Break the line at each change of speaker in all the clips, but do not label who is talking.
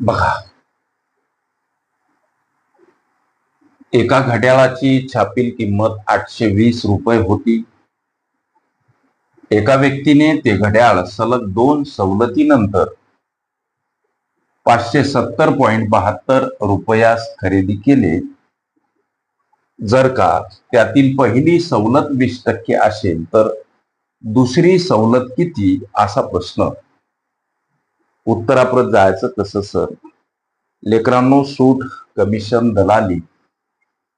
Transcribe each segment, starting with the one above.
बघा. एका घड्याळाची छापील किंमत आठशे वीस रुपये होती. एका व्यक्तीने ते घड्याळ सलग दोन सवलतीनंतर पाचशे सत्तर पॉइंट बहात्तर रुपयास खरेदी केले. जर का त्यातील पहिली सवलत वीस टक्के असेल तर दुसरी सवलत किती? असा प्रश्न. उत्तराप्रत जायचं कसं सर लेकरांनो सूट कमिशन दलाली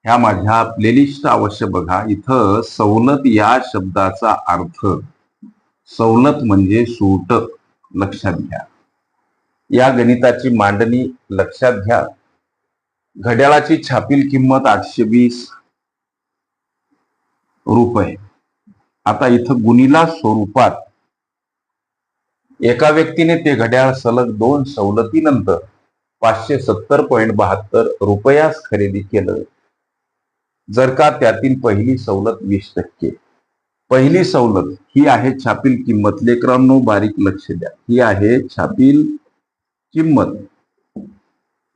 ह्या माझ्या प्लेलिस्ट अवश्य बघा. इथं सवलत या शब्दाचा अर्थ सवलत म्हणजे सूट लक्षात घ्या. या गणिताची मांडणी लक्षात घ्या. घड्याळाची छापील किंमत आठशे वीस रुपये. आता इथं गुणिला स्वरूपात एका व्यक्तीने ते घड्याळ सलग दोन सवलतीनंतर पाचशे सत्तर पॉईंट बहात्तर रुपयास खरेदी केलं. जर का त्यातील पहिली सवलत वीस टक्के. पहिली सवलत ही आहे छापील किंमत. लेकरांनो बारीक लक्ष द्या. ही आहे छापील किंमत.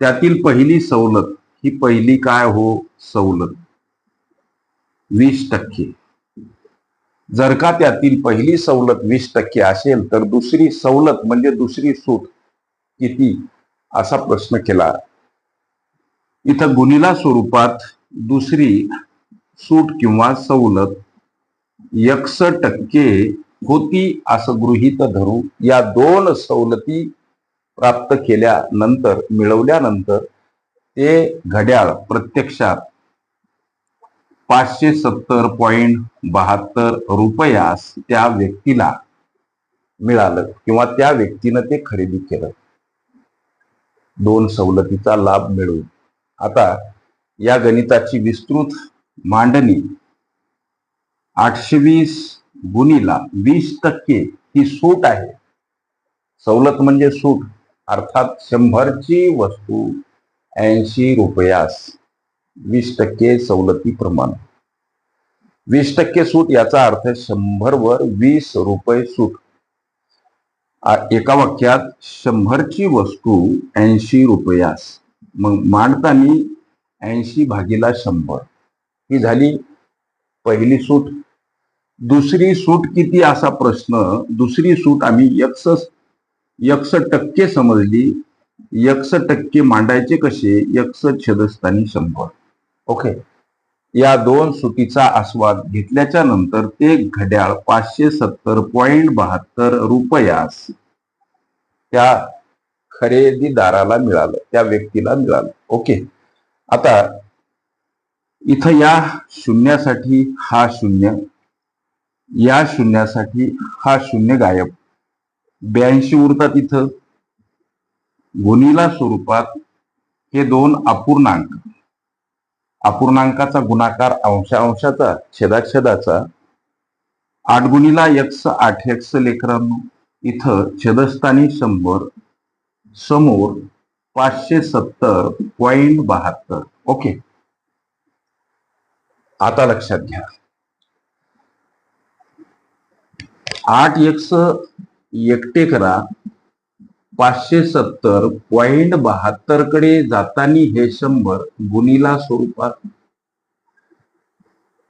त्यातील पहिली सवलत ही पहिली काय हो? सवलत. वीस टक्के. जर का त्यातील पहिली सवलत वीस टक्के असेल तर दुसरी सवलत म्हणजे दुसरी सूट किती? असा प्रश्न केला. इथं गुणिला स्वरूपात दुसरी सूट किंवा सवलत एकस टक्के होती असं गृहीत धरू या दोन सवलती प्राप्त केल्यानंतर मिळवल्यानंतर ते घड्याळ प्रत्यक्षात पाचशे सत्तर पॉईंट बहात्तर रुपयास त्या व्यक्तीला मिळालं किंवा त्या व्यक्तीनं ते खरेदी केलं. दोन सवलतीचा लाभ मिळवून आता या गणिताची विस्तृत मांडणी आठशे वीस गुणीला वीस टक्के ही सूट आहे. सवलत म्हणजे सूट. अर्थात शंभरची वस्तू ऐंशी रुपयास. वीस टक्के सवलतीप्रमाणे वीस टक्के सूट याचा अर्थ शंभर वर वीस रुपये सूट. एका वाक्यात शंभरची वस्तू ऐंशी रुपयास. मग मांडताना ऐंशी भागीला शंभर. ही झाली पहिली सूट. दुसरी सूट किती असा प्रश्न दुसरी सूट आम्ही एकस एकस टक्के समजली. एकस टक्के मांडायचे कसे? यक्ष छेदस्थानी शंभर. ओके या दोन सुटीचा आस्वाद घेतल्याच्या नंतर ते घड्याळ पाचशे सत्तर पॉइंट बहात्तर रुपयास त्या खरेदीदाराला मिळालं त्या व्यक्तीला मिळालं. ओके आता इथं या शून्यासाठी हा शून्य या शून्यासाठी हा शून्य गायब. ब्याऐंशी उरतात इथं. गुणीला स्वरूपात हे दोन अपूर्णांक. अपूर्णांकाचा गुणाकार अंशांशाचा छेदाछेदाचा. आठ गुणीला एक्स आठ एक्स लेकरांनो इथं छेदस्थानी शंभर समोर पाचशे सत्तर पॉईंट बहात्तर. ओके आता लक्षात घ्या. आठ एक्स एकटे करा पाचशे सत्तर पॉइंट बहात्तरकडे जातानी हे शंभर गुणिला स्वरूपात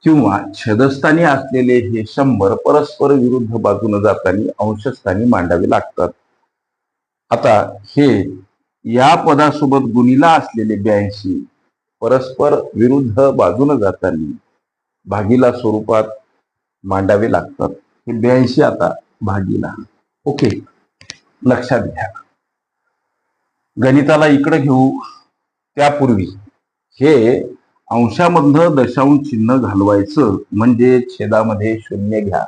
किंवा छदस्थानी असलेले हे शंभर परस्पर विरुद्ध बाजूने जातानी अंशस्थानी मांडावे लागतात. आता हे या पदासोबत गुणिला असलेले ब्याऐंशी परस्पर विरुद्ध बाजूने जातानी भागीला स्वरूपात मांडावे लागतात. हे ब्याऐंशी आता भागीला. ओके. लक्षात घ्या. गणिताला इकडे घेऊ त्यापूर्वी हे अंशामधनं दशांश चिन्ह घालवायचं म्हणजे छेदामध्ये शून्य घ्या.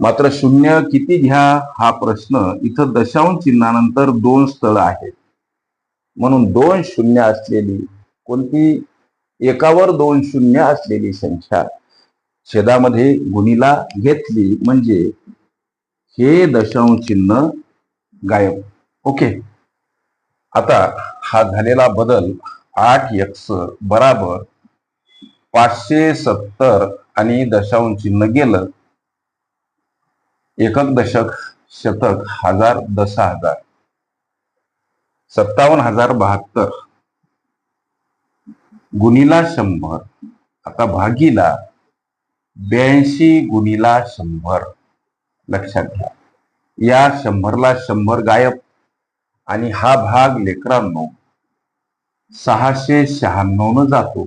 मात्र शून्य किती घ्या हा प्रश्न इथं दशांश चिन्हानंतर दोन स्थळ आहेत. म्हणून दोन शून्य असलेली कोणती? एकावर दोन शून्य असलेली संख्या छेदामध्ये गुणीला घेतली म्हणजे हे दशांश चिन्ह गायब. ओके. आता हा झालेला बदल आठ एक्स बराबर पाचशे सत्तर आणि दशांश चिन्ह गेलं. एकक दशक शतक हजार दसा हजार. सत्तावन्न हजार बहात्तर. गुणीला शंभर. आता भागीला ब्याऐंशी गुणीला शंभर. लक्षात घ्या. या शंभरला शंभर गायब आणि हा भाग लेकरांनो सहाशे शहाण्णव न जातो.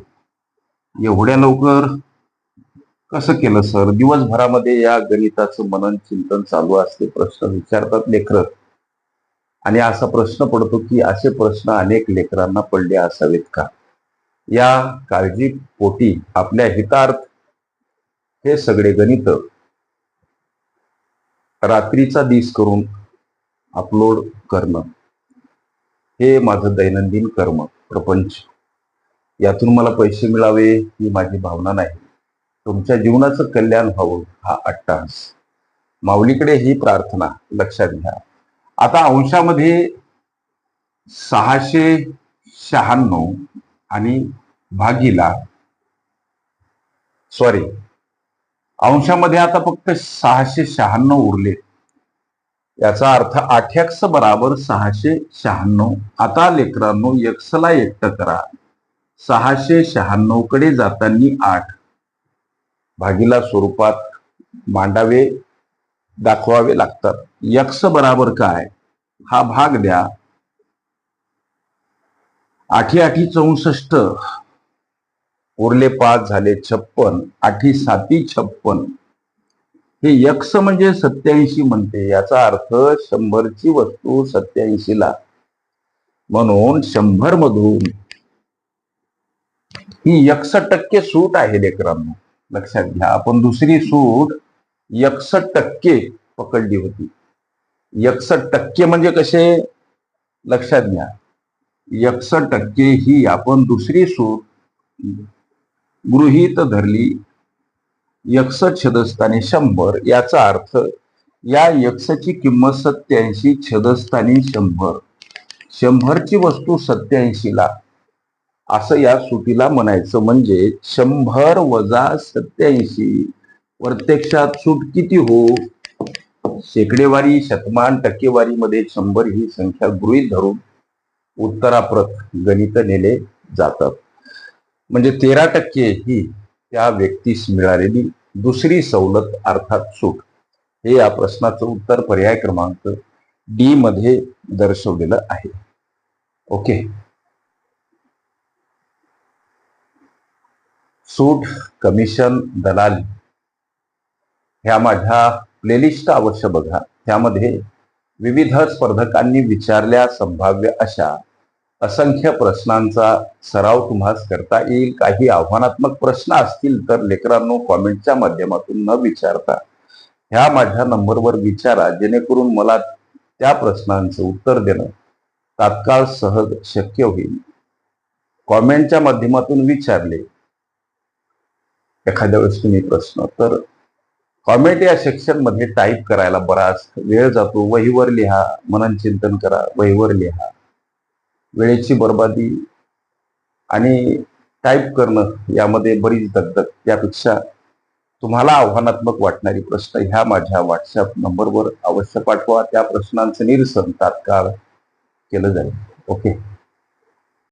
एवढ्या लवकर कसं केलं सर? दिवसभरामध्ये या गणिताचं मनन चिंतन चालू असते प्रश्न विचारतात लेकर. आणि असा प्रश्न पडतो की असे प्रश्न अनेक लेकरांना पडले असावेत का? या काळजी पोटी आपल्या हितार्थ हे सगळे गणित रात्रीचा दिस करून अपलोड करणं. हे माझं दैनंदिन कर्म प्रपंच. यातून मला पैसे मिळावे ही माझी भावना नाही. तुमच्या जीवनाचं कल्याण व्हावं हा अट्टास. माऊलीकडे ही प्रार्थना लक्षात घ्या. आता अंशामध्ये सहाशे शहाण्णव आणि भागीला सॉरी अंशामध्ये आता फक्त सहाशे शहाण्णव उरले याचा अर्थ आठ बराबर सहाशे शहाण्णव. आता लेकरांनो एक्सला एकटं करा सहाशे शहाण्णवकडे जाताना आठ. भागीला स्वरूपात मांडावे दाखवावे लागतात. यक्ष बराबर काय? हा भाग द्या. आठी आठी चौसष्ट. उरले पाच झाले छप्पन. आठी साती छप्पन. हे यक्ष म्हणजे सत्याऐंशी म्हणते. याचा अर्थ शंभरची वस्तू सत्याऐंशीला. म्हणून शंभर मधून ही यक्ष टक्के सूट आहे लेकरांनो. लक्षात घ्या. आपण दुसरी सूट यक्ष टक्के पकडली होती. यक्ष टक्के म्हणजे कसे? लक्षात घ्या. यक्ष टक्के ही आपण दुसरी सूट गृहीत धरली यक्ष छदस्थानी शंभर याचा अर्थ या यक्षची किंमत सत्याऐंशी छदस्थानी शंभर. शंभरची वस्तू सत्याऐंशीला असं या सुटीला म्हणायचं म्हणजे शंभर वजा सत्याऐंशी प्रत्यक्षात सूट किती हो? शेकडेवारी शतमान टक्केवारीमध्ये शंभर ही संख्या गृहीत धरून उत्तराप्रत गणित नेले जातात. म्हणजे तेरा टक्के ही त्या व्यक्तीस मिळालेली दुसरी सवलत अर्थात सूट. हे या प्रश्नाचं उत्तर पर्याय क्रमांक डी मध्ये दर्शवलेलं आहे. ओके. सूट कमिशन दलाली. ह्या माझ्या प्लेलिस्ट अवश्य बघा. त्यामध्ये विविध स्पर्धकांनी विचारल्या संभाव्य अशा असंख्य प्रश्नांचा सराव तुम्हास करता येईल. काही आव्हानात्मक प्रश्न असतील तर लेकरांनो कॉमेंटच्या माध्यमातून न विचारता ह्या माझ्या नंबरवर विचारा जेणेकरून मला त्या प्रश्नांचं उत्तर देणं तात्काळ सहज शक्य होईल. कॉमेंटच्या माध्यमातून विचारले. एखाद्या वेळेस तुम्ही प्रश्न तर कॉमेंट या सेक्शनमध्ये टाईप करायला बराच वेळ जातो. वहीवर लिहा मनन चिंतन करा वहीवर लिहा. वेळेची बर्बादी आणि टाईप करणं यामध्ये बरीच दगदग. त्यापेक्षा तुम्हाला आव्हानात्मक वाटणारी प्रश्न ह्या माझ्या व्हॉट्सअप नंबरवर अवश्य पाठवा. त्या प्रश्नांचं निरसन तात्काळ केलं जाईल. ओके